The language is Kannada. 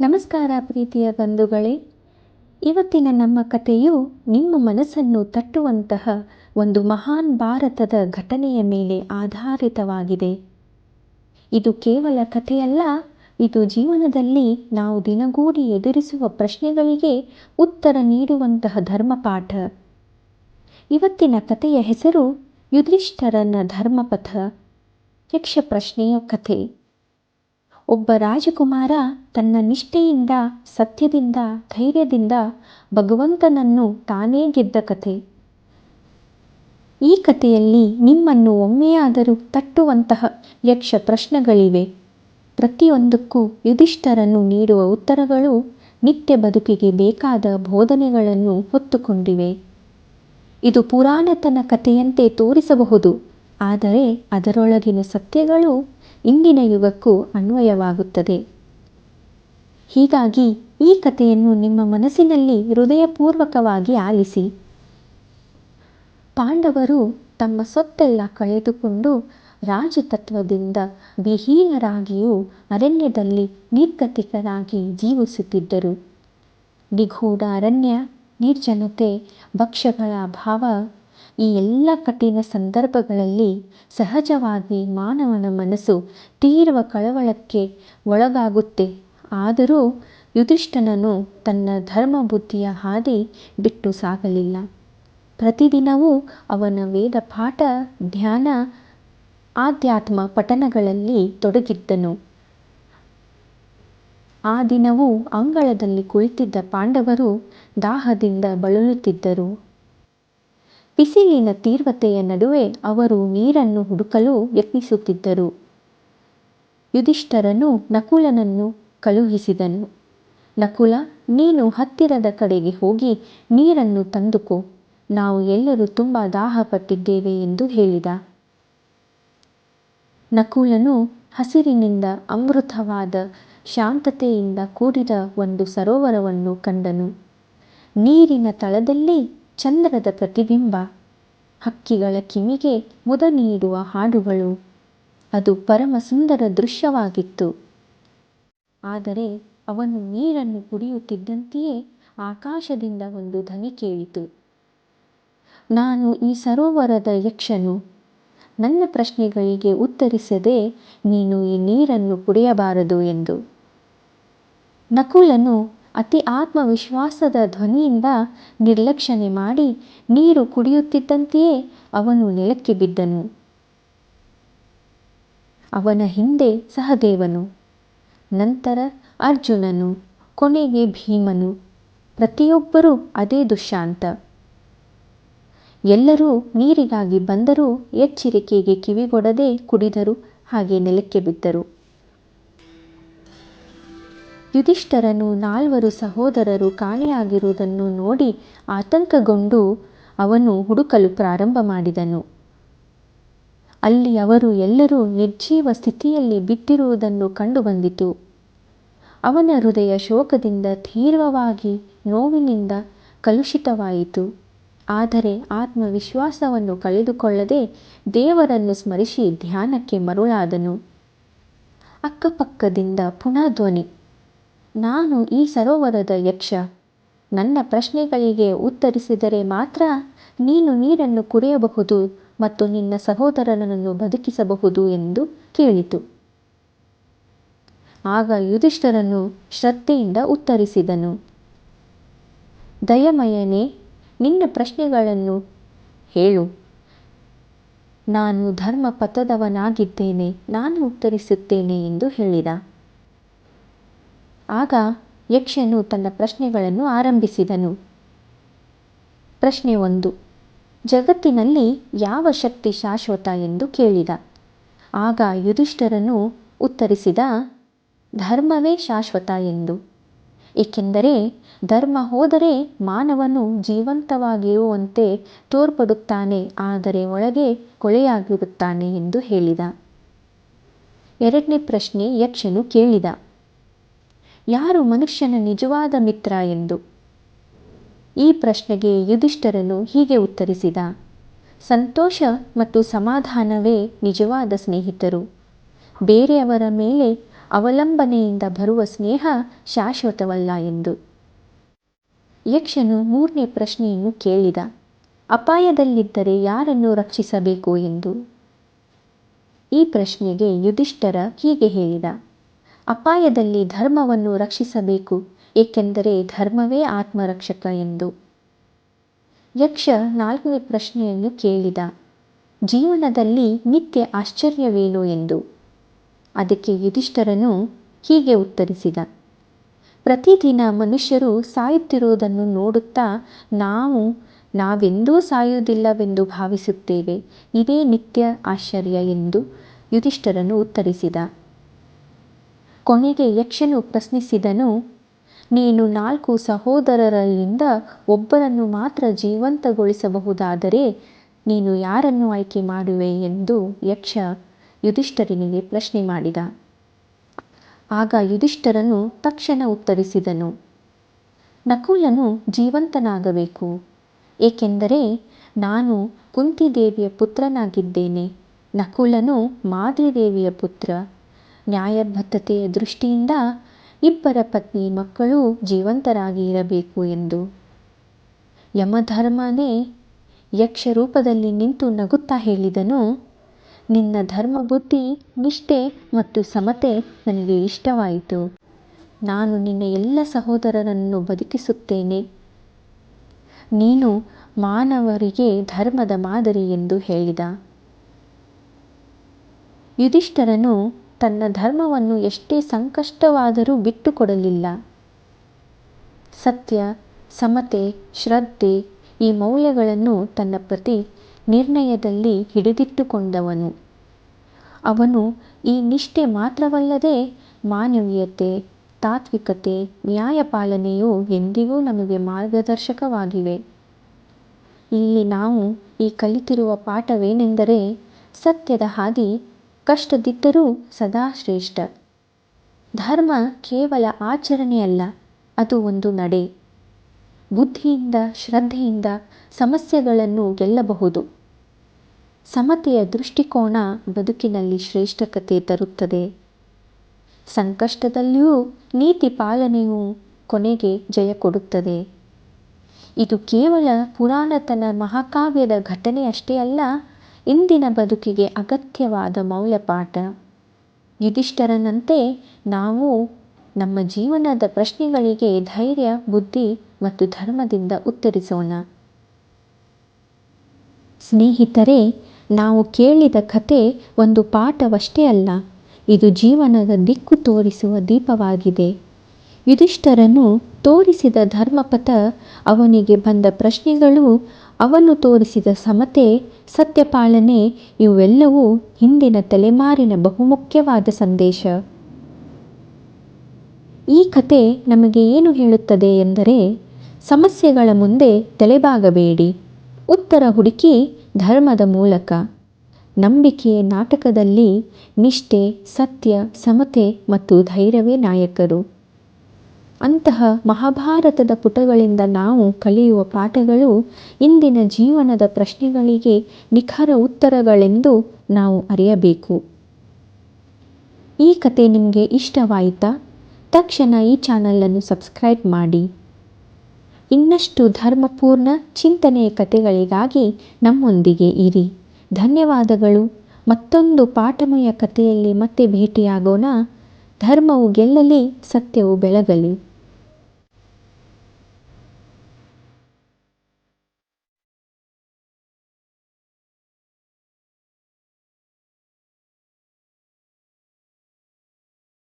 ನಮಸ್ಕಾರ ಪ್ರೀತಿಯ ಬಂಧುಗಳೇ. ಇವತ್ತಿನ ನಮ್ಮ ಕಥೆಯು ನಿಮ್ಮ ಮನಸ್ಸನ್ನು ತಟ್ಟುವಂತಹ ಒಂದು ಮಹಾನ್ ಭಾರತದ ಘಟನೆಯ ಮೇಲೆ ಆಧಾರಿತವಾಗಿದೆ. ಇದು ಕೇವಲ ಕಥೆಯಲ್ಲ, ಇದು ಜೀವನದಲ್ಲಿ ನಾವು ದಿನಗೂಡಿ ಎದುರಿಸುವ ಪ್ರಶ್ನೆಗಳಿಗೆ ಉತ್ತರ ನೀಡುವಂತಹ ಧರ್ಮಪಾಠ. ಇವತ್ತಿನ ಕಥೆಯ ಹೆಸರು ಯುಧಿಷ್ಠರನ ಧರ್ಮಪಥ. ಯಕ್ಷ ಪ್ರಶ್ನೆಯ ಕಥೆ. ಒಬ್ಬ ರಾಜಕುಮಾರ ತನ್ನ ನಿಷ್ಠೆಯಿಂದ, ಸತ್ಯದಿಂದ, ಧೈರ್ಯದಿಂದ ಭಗವಂತನನ್ನು ತಾನೇ ಗೆದ್ದ ಕಥೆ. ಈ ಕಥೆಯಲ್ಲಿ ನಿಮ್ಮನ್ನು ಒಮ್ಮೆಯಾದರೂ ತಟ್ಟುವಂತಹ ಯಕ್ಷ ಪ್ರಶ್ನೆಗಳಿವೆ. ಪ್ರತಿಯೊಂದಕ್ಕೂ ಯುಧಿಷ್ಠರನು ನೀಡುವ ಉತ್ತರಗಳು ನಿತ್ಯ ಬದುಕಿಗೆ ಬೇಕಾದ ಬೋಧನೆಗಳನ್ನು ಹೊತ್ತುಕೊಂಡಿವೆ. ಇದು ಪುರಾಣತನ ಕಥೆಯಂತೆ ತೋರಿಸಬಹುದು, ಆದರೆ ಅದರೊಳಗಿನ ಸತ್ಯಗಳು ಇಂದಿನ ಯುಗಕ್ಕೂ ಅನ್ವಯವಾಗುತ್ತದೆ. ಹೀಗಾಗಿ ಈ ಕಥೆಯನ್ನು ನಿಮ್ಮ ಮನಸ್ಸಿನಲ್ಲಿ ಹೃದಯಪೂರ್ವಕವಾಗಿ ಆಲಿಸಿ. ಪಾಂಡವರು ತಮ್ಮ ಸೊತ್ತೆಲ್ಲ ಕಳೆದುಕೊಂಡು ರಾಜತತ್ವದಿಂದ ವಿಹೀನರಾಗಿಯೂ ಅರಣ್ಯದಲ್ಲಿ ನಿರ್ಗತಿಕರಾಗಿ ಜೀವಿಸುತ್ತಿದ್ದರು. ನಿಗೂಢ ಅರಣ್ಯ, ನಿರ್ಜನತೆ, ಭಕ್ಷ್ಯಗಳ ಅಭಾವ ಈ ಎಲ್ಲ ಕಠಿಣ ಸಂದರ್ಭಗಳಲ್ಲಿ ಸಹಜವಾಗಿ ಮಾನವನ ಮನಸ್ಸು ತೀವ್ರ ಕಳವಳಕ್ಕೆ ಒಳಗಾಗುತ್ತೆ. ಆದರೂ ಯುಧಿಷ್ಠನನು ತನ್ನ ಧರ್ಮ ಬುದ್ಧಿಯ ಹಾದಿ ಬಿಟ್ಟು ಸಾಗಲಿಲ್ಲ. ಪ್ರತಿದಿನವೂ ಅವನ ವೇದ ಪಾಠ, ಧ್ಯಾನ, ಆಧ್ಯಾತ್ಮ ಪಠಣಗಳಲ್ಲಿ ತೊಡಗಿದ್ದನು. ಆ ದಿನವೂ ಅಂಗಳದಲ್ಲಿ ಕುಳಿತಿದ್ದ ಪಾಂಡವರು ದಾಹದಿಂದ ಬಳಲುತ್ತಿದ್ದರು. ಬಿಸಿಲಿನ ತೀವ್ರತೆಯ ನಡುವೆ ಅವರು ನೀರನ್ನು ಹುಡುಕಲು ಯತ್ನಿಸುತ್ತಿದ್ದರು. ಯುಧಿಷ್ಠರನು ನಕುಲನನ್ನು ಕಳುಹಿಸಿದನು. ನಕುಲ, ನೀನು ಹತ್ತಿರದ ಕಡೆಗೆ ಹೋಗಿ ನೀರನ್ನು ತಂದುಕೋ. ನಾವು ಎಲ್ಲರೂ ತುಂಬ ದಾಹಪಟ್ಟಿದ್ದೇವೆ ಎಂದು ಹೇಳಿದ. ನಕುಲನು ಹಸಿರಿನಿಂದ ಅಮೃತವಾದ ಶಾಂತತೆಯಿಂದ ಕೂಡಿದ ಒಂದು ಸರೋವರವನ್ನು ಕಂಡನು. ನೀರಿನ ತಳದಲ್ಲಿ ಚಂದ್ರದ ಪ್ರತಿಬಿಂಬ ಹಕ್ಕಿಗಳ ಕಿವಿಗೆ ಮುದ ನೀಡುವ ಹಾಡುಗಳು. ಅದು ಪರಮ ಸುಂದರ ದೃಶ್ಯವಾಗಿತ್ತು. ಆದರೆ ಅವನು ನೀರನ್ನು ಕುಡಿಯುತ್ತಿದ್ದಂತೆಯೇ ಆಕಾಶದಿಂದ ಒಂದು ಧ್ವನಿ ಕೇಳಿತು. ನಾನು ಈ ಸರೋವರದ ಯಕ್ಷನು. ನನ್ನ ಪ್ರಶ್ನೆಗಳಿಗೆ ಉತ್ತರಿಸದೆ ನೀನು ಈ ನೀರನ್ನು ಕುಡಿಯಬಾರದು ಎಂದು. ನಕುಲನು ಅತಿ ಆತ್ಮವಿಶ್ವಾಸದ ಧ್ವನಿಯಿಂದ ನಿರ್ಲಕ್ಷಣೆ ಮಾಡಿ ನೀರು ಕುಡಿಯುತ್ತಿದ್ದಂತೆಯೇ ಅವನು ನೆಲಕ್ಕೆ ಬಿದ್ದನು. ಅವನ ಹಿಂದೆ ಸಹದೇವನು, ನಂತರ ಅರ್ಜುನನು, ಕೊನೆಗೆ ಭೀಮನು, ಪ್ರತಿಯೊಬ್ಬರೂ ಅದೇ ದುಶಾಂತ ಎಲ್ಲರೂ ನೀರಿಗಾಗಿ ಬಂದರೂ ಎಚ್ಚರಿಕೆಗೆ ಕಿವಿಗೊಡದೆ ಕುಡಿದರು, ಹಾಗೆ ನೆಲಕ್ಕೆ ಬಿದ್ದರು. ಯುಧಿಷ್ಠರನು ನಾಲ್ವರು ಸಹೋದರರು ಕಾಣೆಯಾಗಿರುವುದನ್ನು ನೋಡಿ ಆತಂಕಗೊಂಡು ಅವನು ಹುಡುಕಲು ಪ್ರಾರಂಭ ಮಾಡಿದನು. ಅಲ್ಲಿ ಅವರು ಎಲ್ಲರೂ ನಿರ್ಜೀವ ಸ್ಥಿತಿಯಲ್ಲಿ ಬಿದ್ದಿರುವುದನ್ನು ಕಂಡುಬಂದಿತು. ಅವನ ಹೃದಯ ಶೋಕದಿಂದ ತೀವ್ರವಾಗಿ ನೋವಿನಿಂದ ಕಲುಷಿತವಾಯಿತು. ಆದರೆ ಆತ್ಮವಿಶ್ವಾಸವನ್ನು ಕಳೆದುಕೊಳ್ಳದೆ ದೇವರನ್ನು ಸ್ಮರಿಸಿ ಧ್ಯಾನಕ್ಕೆ ಮರುಳಾದನು. ಅಕ್ಕಪಕ್ಕದಿಂದ ಪುನಃ ಧ್ವನಿ. ನಾನು ಈ ಸರೋವರದ ಯಕ್ಷ. ನನ್ನ ಪ್ರಶ್ನೆಗಳಿಗೆ ಉತ್ತರಿಸಿದರೆ ಮಾತ್ರ ನೀನು ನೀರನ್ನು ಕುಡಿಯಬಹುದು ಮತ್ತು ನಿನ್ನ ಸಹೋದರನನ್ನು ಬದುಕಿಸಬಹುದು ಎಂದು ಕೇಳಿತು. ಆಗ ಯುಧಿಷ್ಠರನು ಶ್ರದ್ಧೆಯಿಂದ ಉತ್ತರಿಸಿದನು. ದಯಮಯನೇ, ನಿನ್ನ ಪ್ರಶ್ನೆಗಳನ್ನು ಹೇಳು. ನಾನು ಧರ್ಮಪಥದವನಾಗಿದ್ದೇನೆ, ನಾನು ಉತ್ತರಿಸುತ್ತೇನೆ ಎಂದು ಹೇಳಿದ. ಆಗ ಯಕ್ಷನು ತನ್ನ ಪ್ರಶ್ನೆಗಳನ್ನು ಆರಂಭಿಸಿದನು. ಪ್ರಶ್ನೆ ಒಂದು, ಜಗತ್ತಿನಲ್ಲಿ ಯಾವ ಶಕ್ತಿ ಶಾಶ್ವತ ಎಂದು ಕೇಳಿದ. ಆಗ ಯುಧಿಷ್ಠರನು ಉತ್ತರಿಸಿದ, ಧರ್ಮವೇ ಶಾಶ್ವತ ಎಂದು. ಏಕೆಂದರೆ ಧರ್ಮ ಹೋದರೆ ಮಾನವನು ಜೀವಂತವಾಗಿರುವಂತೆ ತೋರ್ಪಡುತ್ತಾನೆ, ಆದರೆ ಒಳಗೆ ಕೊಳೆಯಾಗಿರುತ್ತಾನೆ ಎಂದು ಹೇಳಿದ. ಎರಡನೇ ಪ್ರಶ್ನೆ ಯಕ್ಷನು ಕೇಳಿದ ಯಾರು ಮನುಷ್ಯನ ನಿಜವಾದ ಮಿತ್ರ ಎಂದು? ಈ ಪ್ರಶ್ನೆಗೆ ಯುಧಿಷ್ಠರನು ಹೀಗೆ ಉತ್ತರಿಸಿದ, ಸಂತೋಷ ಮತ್ತು ಸಮಾಧಾನವೇ ನಿಜವಾದ ಸ್ನೇಹಿತರು. ಬೇರೆಯವರ ಮೇಲೆ ಅವಲಂಬನೆಯಿಂದ ಬರುವ ಸ್ನೇಹ ಶಾಶ್ವತವಲ್ಲ ಎಂದು. ಯಕ್ಷನು ಮೂರನೇ ಪ್ರಶ್ನೆಯನ್ನು ಕೇಳಿದ, ಅಪಾಯದಲ್ಲಿದ್ದರೆ ಯಾರನ್ನು ರಕ್ಷಿಸಬೇಕು? ಎಂದು. ಈ ಪ್ರಶ್ನೆಗೆ ಯುಧಿಷ್ಠರ ಹೀಗೆ ಹೇಳಿದ ಅಪಾಯದಲ್ಲಿ ಧರ್ಮವನ್ನು ರಕ್ಷಿಸಬೇಕು, ಏಕೆಂದರೆ ಧರ್ಮವೇ ಆತ್ಮರಕ್ಷಕ ಎಂದು. ಯಕ್ಷ ನಾಲ್ಕನೇ ಪ್ರಶ್ನೆಯನ್ನು ಕೇಳಿದ. ಜೀವನದಲ್ಲಿ ನಿತ್ಯ ಆಶ್ಚರ್ಯವೇನು ಎಂದು? ಅದಕ್ಕೆ ಯುಧಿಷ್ಠರನು ಹೀಗೆ ಉತ್ತರಿಸಿದ. ಪ್ರತಿದಿನ ಮನುಷ್ಯರು ಸಾಯುತ್ತಿರುವುದನ್ನು ನೋಡುತ್ತಾ ನಾವು, ನಾವೆಂದೂ ಸಾಯುವುದಿಲ್ಲವೆಂದು ಭಾವಿಸುತ್ತೇವೆ, ಇದೇ ನಿತ್ಯ ಆಶ್ಚರ್ಯ ಎಂದು ಯುಧಿಷ್ಠರನು ಉತ್ತರಿಸಿದ. ಕೊನೆಗೆ ಯಕ್ಷನು ಪ್ರಶ್ನಿಸಿದನು, ನೀನು ನಾಲ್ಕು ಸಹೋದರರಿಂದ ಒಬ್ಬರನ್ನು ಮಾತ್ರ ಜೀವಂತಗೊಳಿಸಬಹುದಾದರೆ ನೀನು ಯಾರನ್ನು ಆಯ್ಕೆ ಮಾಡುವೆ ಎಂದು ಯಕ್ಷ ಯುಧಿಷ್ಠರನಿಗೆ ಪ್ರಶ್ನೆ ಮಾಡಿದ. ಆಗ ಯುಧಿಷ್ಠರನು ತಕ್ಷಣ ಉತ್ತರಿಸಿದನು, ನಕುಲನು ಜೀವಂತನಾಗಬೇಕು, ಏಕೆಂದರೆ ನಾನು ಕುಂತಿದೇವಿಯ ಪುತ್ರನಾಗಿದ್ದೇನೆ, ನಕುಲನು ಮಾದ್ರಿದೇವಿಯ ಪುತ್ರ. ನ್ಯಾಯಬದ್ಧತೆಯ ದೃಷ್ಟಿಯಿಂದ ಇಬ್ಬರ ಪತ್ನಿ ಮಕ್ಕಳು ಜೀವಂತರಾಗಿ ಇರಬೇಕು ಎಂದು. ಯಮಧರ್ಮನೇ ಯಕ್ಷರೂಪದಲ್ಲಿ ನಿಂತು ನಗುತ್ತಾ ಹೇಳಿದನು, ನಿನ್ನ ಧರ್ಮ ಬುದ್ಧಿ ನಿಷ್ಠೆ ಮತ್ತು ಸಮತೆ ನನಗೆ ಇಷ್ಟವಾಯಿತು. ನಾನು ನಿನ್ನ ಎಲ್ಲ ಸಹೋದರರನ್ನು ಬದುಕಿಸುತ್ತೇನೆ. ನೀನು ಮಾನವರಿಗೆ ಧರ್ಮದ ಮಾದರಿ ಎಂದು ಹೇಳಿದ. ಯುಧಿಷ್ಠರನು ತನ್ನ ಧರ್ಮವನ್ನು ಎಷ್ಟೇ ಸಂಕಷ್ಟವಾದರೂ ಬಿಟ್ಟುಕೊಡಲಿಲ್ಲ. ಸತ್ಯ, ಸಮತೆ, ಶ್ರದ್ಧೆ ಈ ಮೌಲ್ಯಗಳನ್ನು ತನ್ನ ಪ್ರತಿ ನಿರ್ಣಯದಲ್ಲಿ ಹಿಡಿದಿಟ್ಟುಕೊಂಡವನು. ಅವನು ಈ ನಿಷ್ಠೆ ಮಾತ್ರವಲ್ಲದೆ ಮಾನವೀಯತೆ, ತಾತ್ವಿಕತೆ, ನ್ಯಾಯಪಾಲನೆಯು ಎಂದಿಗೂ ನಮಗೆ ಮಾರ್ಗದರ್ಶಕವಾಗಿವೆ. ಇಲ್ಲಿ ನಾವು ಈ ಕಲಿತಿರುವ ಪಾಠವೇನೆಂದರೆ ಸತ್ಯದ ಹಾದಿ ಕಷ್ಟದಿದ್ದರೂ ಸದಾ ಶ್ರೇಷ್ಠ. ಧರ್ಮ ಕೇವಲ ಆಚರಣೆಯಲ್ಲ, ಅದು ಒಂದು ನಡೆ. ಬುದ್ಧಿಯಿಂದ, ಶ್ರದ್ಧೆಯಿಂದ ಸಮಸ್ಯೆಗಳನ್ನು ಗೆಲ್ಲಬಹುದು. ಸಮತೆಯ ದೃಷ್ಟಿಕೋನ ಬದುಕಿನಲ್ಲಿ ಶ್ರೇಷ್ಠಕತೆ ತರುತ್ತದೆ. ಸಂಕಷ್ಟದಲ್ಲಿಯೂ ನೀತಿ ಪಾಲನೆಯು ಕೊನೆಗೆ ಜಯ ಕೊಡುತ್ತದೆ. ಇದು ಕೇವಲ ಪುರಾಣತನ ಮಹಾಕಾವ್ಯದ ಘಟನೆಯಷ್ಟೇ ಅಲ್ಲ ಇಂದಿನ ಬದುಕಿಗೆ ಅಗತ್ಯವಾದ ಮೌಲ್ಯಪಾಠ. ಯುಧಿಷ್ಠರನಂತೆ ನಾವು ನಮ್ಮ ಜೀವನದ ಪ್ರಶ್ನೆಗಳಿಗೆ ಧೈರ್ಯ, ಬುದ್ಧಿ ಮತ್ತು ಧರ್ಮದಿಂದ ಉತ್ತರಿಸೋಣ. ಸ್ನೇಹಿತರೇ, ನಾವು ಕೇಳಿದ ಕತೆ ಒಂದು ಪಾಠವಷ್ಟೇ ಅಲ್ಲ, ಇದು ಜೀವನದ ದಿಕ್ಕು ತೋರಿಸುವ ದೀಪವಾಗಿದೆ. ಯುಧಿಷ್ಠರನು ತೋರಿಸಿದ ಧರ್ಮಪಥ ಅವನಿಗೆ ಬಂದ ಪ್ರಶ್ನೆಗಳು, ಅವನು ತೋರಿಸಿದ ಸಮತೆ, ಸತ್ಯಪಾಲನೆ, ಇವೆಲ್ಲವೂ ಹಿಂದಿನ ತಲೆಮಾರಿನ ಬಹುಮುಖ್ಯವಾದ ಸಂದೇಶ. ಈ ಕತೆ ನಮಗೆ ಏನು ಹೇಳುತ್ತದೆ ಎಂದರೆ, ಸಮಸ್ಯೆಗಳ ಮುಂದೆ ತಲೆಬಾಗಬೇಡಿ. ಉತ್ತರ ಹುಡುಕಿ ಧರ್ಮದ ಮೂಲಕ. ನಂಬಿಕೆಯ ನಾಟಕದಲ್ಲಿ ನಿಷ್ಠೆ, ಸತ್ಯ, ಸಮತೆ ಮತ್ತು ಧೈರ್ಯವೇ ನಾಯಕರು. ಅಂತಹ ಮಹಾಭಾರತದ ಪುಟಗಳಿಂದ ನಾವು ಕಲಿಯುವ ಪಾಠಗಳು ಇಂದಿನ ಜೀವನದ ಪ್ರಶ್ನೆಗಳಿಗೆ ನಿಖರ ಉತ್ತರಗಳೆಂದು ನಾವು ಅರಿಯಬೇಕು. ಈ ಕತೆ ನಿಮಗೆ ಇಷ್ಟವಾಯಿತಾ? ತಕ್ಷಣ ಈ ಚಾನಲನ್ನು ಸಬ್ಸ್ಕ್ರೈಬ್ ಮಾಡಿ. ಇನ್ನಷ್ಟು ಧರ್ಮಪೂರ್ಣ ಚಿಂತನೆಯ ಕಥೆಗಳಿಗಾಗಿ ನಮ್ಮೊಂದಿಗೆ ಇರಿ. ಧನ್ಯವಾದಗಳು. ಮತ್ತೊಂದು ಪಾಠಮಯ ಕಥೆಯಲ್ಲಿ ಮತ್ತೆ ಭೇಟಿಯಾಗೋಣ. ಧರ್ಮವು ಗೆಲ್ಲಲಿ, ಸತ್ಯವು ಬೆಳಗಲಿ.